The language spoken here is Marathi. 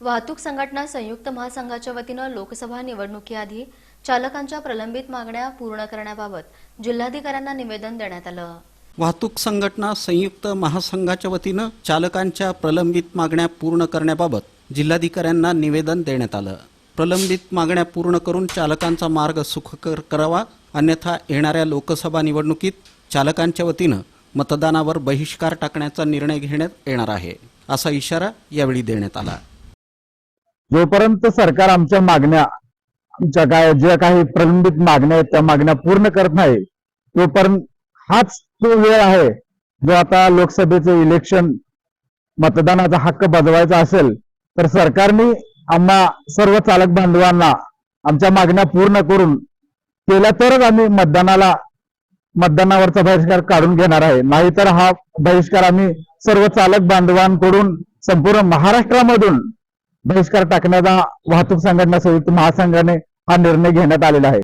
वाहतूक संघटना संयुक्त महासंघाच्या वतीनं लोकसभा निवडणुकीआधी चालकांच्या प्रलंबित मागण्या पूर्ण करण्याबाबत जिल्हाधिकाऱ्यांना निवेदन देण्यात आलं. वाहतूक संघटना संयुक्त महासंघाच्या वतीनं चालकांच्या प्रलंबित मागण्या पूर्ण करण्याबाबत जिल्हाधिकाऱ्यांना निवेदन देण्यात आलं. प्रलंबित मागण्या पूर्ण करून चालकांचा मार्ग सुखकर करावा अन्यथा येणाऱ्या लोकसभा निवडणुकीत चालकांच्या वतीनं मतदानावर बहिष्कार टाकण्याचा निर्णय घेण्यात येणार आहे असा इशारा यावेळी देण्यात आला. जोपर्यंत सरकार आमच्या मागण्या आमच्या काय ज्या काही प्रलंबित मागण्या आहेत त्या मागण्या पूर्ण करत नाही तोपर्यंत हाच तो वेळ आहे जो आता लोकसभेचे इलेक्शन मतदानाचा हक्क बजवायचा असेल तर सरकारने आम्हा सर्व चालक बांधवांना आमच्या मागण्या पूर्ण करून केल्या तरच आम्ही मतदानाला मतदानावरचा बहिष्कार काढून घेणार आहे. नाहीतर हा बहिष्कार आम्ही सर्व चालक बांधवांकडून संपूर्ण महाराष्ट्रामधून बहिष्कार टाकण्याचा वाहतूक संघटना संयुक्त महासंघाने हा निर्णय घेण्यात आलेला आहे.